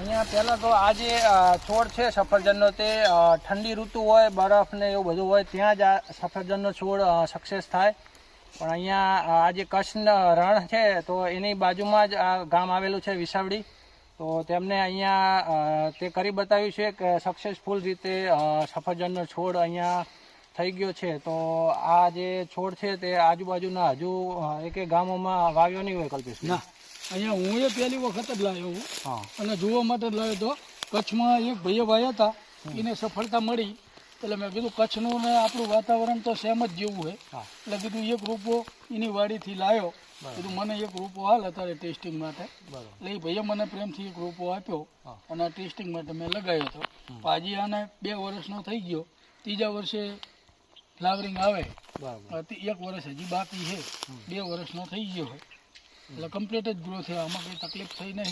અહીંયા પહેલાં તો આ જે છોડ છે સફરજનનો તે ઠંડી ઋતુ હોય, બરફ ને એવું બધું હોય, ત્યાં જ આ સફરજનનો છોડ સક્સેસ થાય. પણ અહીંયા આજે જે રણ છે, તો એની બાજુમાં જ આ ગામ આવેલું છે વિસાવડી. તો તેમને અહીંયા તે કરી બતાવ્યું છે કે સક્સેસફુલ રીતે સફરજનનો છોડ અહીંયા થઈ ગયો છે. તો આ જે છોડ છે તે આજુબાજુના હજુ એક એકે ગામોમાં વાવ્યો નહીં હોય કલ્પેશ ના. અહીંયા હું એ પહેલી વખત જ લાવ્યો હું. અને જોવા માટે જ લાવ્યો હતો કચ્છમાં એક ભાઈએ વાયા હતા. એને સફળતા મળી. એટલે મેં કીધું કચ્છનું ને આપણું વાતાવરણ તો સેમ જ જેવું હોય એટલે કીધું એક રૂપો એની વાડીથી લાવ્યો કીધું મને એક રૂપો હાલ અત્યારે ટેસ્ટિંગ માટે. એટલે એ ભાઈએ મને પ્રેમથી એક રૂપો આપ્યો. અને આ ટેસ્ટિંગ માટે મેં લગાવ્યો હતો. પાજી આને બે વર્ષનો થઈ ગયો. ત્રીજા વર્ષે ફ્લાવરિંગ આવે. એક વર્ષ હજી બાકી છે. બે વર્ષનો થઈ ગયો હોય એટલે કમ્પ્લીટ જ ગ્રો થયો આમાં કંઈ તકલીફ થઈ નહીં.